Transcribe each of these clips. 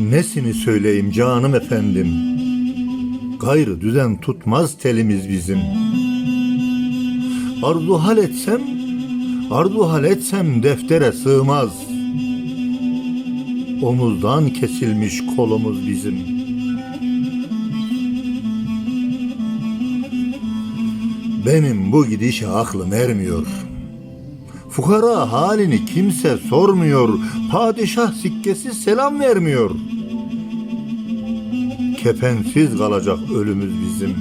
Nesini söyleyeyim canım efendim. Gayrı düzen tutmaz telimiz bizim. Arzu hal etsem, arzu hal etsem deftere sığmaz. Omuzdan kesilmiş kolumuz bizim. Benim bu gidişe aklım ermiyor. Fukara halini kimse sormuyor. Padişah sikkesi selam vermiyor. Kefensiz kalacak ölümüz bizim.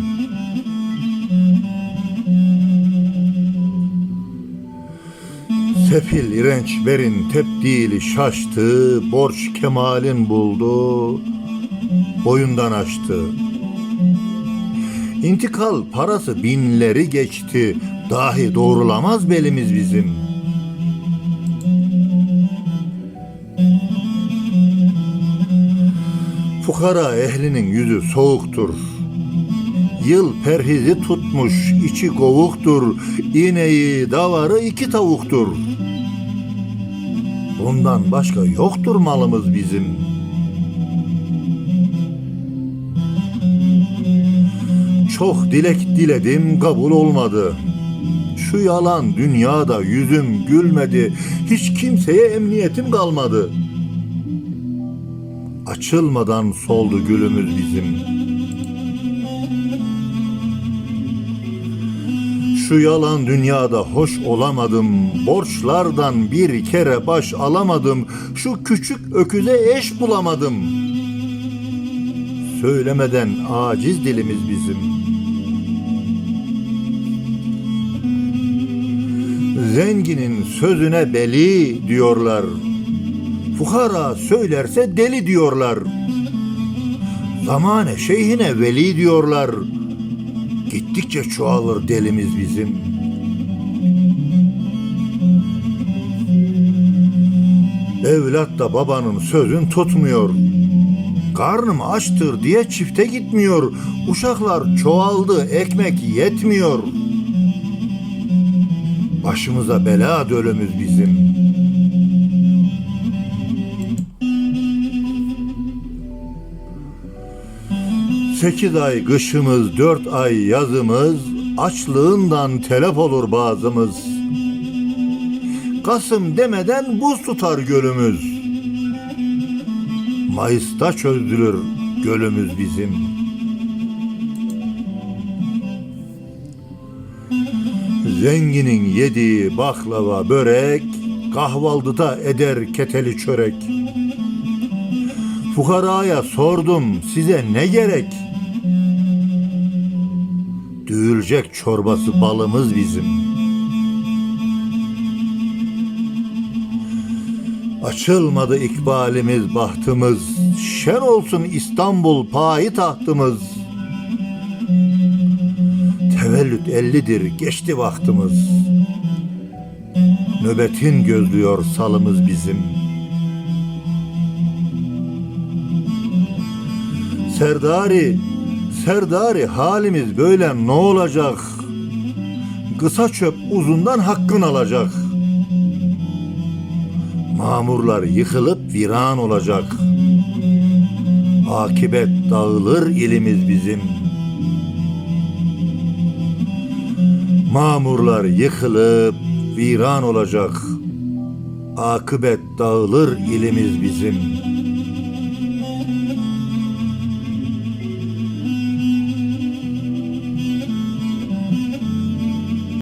Sefil irenç berin tebdili şaştı, borç kemalin buldu, boyundan açtı. İntikal parası binleri geçti, dahi doğrulamaz belimiz bizim. Fukara ehlinin yüzü soğuktur. Yıl perhizi tutmuş, içi kovuktur. İneği, davarı iki tavuktur. Bundan başka yoktur malımız bizim. Çok dilek diledim, kabul olmadı. Şu yalan dünyada yüzüm gülmedi. Hiç kimseye emniyetim kalmadı. Açılmadan soldu gülümüz bizim. Şu yalan dünyada hoş olamadım. Borçlardan bir kere baş alamadım. Şu küçük öküze eş bulamadım. Söylemeden aciz dilimiz bizim. Zenginin sözüne beli diyorlar. Fukara söylerse deli diyorlar. Zamane şeyhine veli diyorlar. Gittikçe çoğalır delimiz bizim. Evlat da babanın sözün tutmuyor. Karnım açtır diye çifte gitmiyor. Uşaklar çoğaldı, ekmek yetmiyor. Başımıza bela dölümüz bizim. Sekiz ay kışımız, dört ay yazımız, açlığından telef olur bazımız. Kasım demeden buz tutar gölümüz. Mayıs'ta çözdürür gölümüz bizim. Zenginin yediği baklava börek, kahvaltıda eder keteli çörek. Fukaraya sordum size ne gerek? Düğülecek çorbası balımız bizim. Açılmadı ikbalimiz bahtımız. Şer olsun İstanbul payitahtımız. Tevellüt ellidir geçti vaktimiz. Nöbetin gözlüyor salımız bizim. Serdari, Serdari halimiz böyle ne olacak? Kısa çöp uzundan hakkın alacak. Mamurlar yıkılıp viran olacak. Akibet dağılır ilimiz bizim. Mamurlar yıkılıp viran olacak. Akıbet dağılır ilimiz bizim.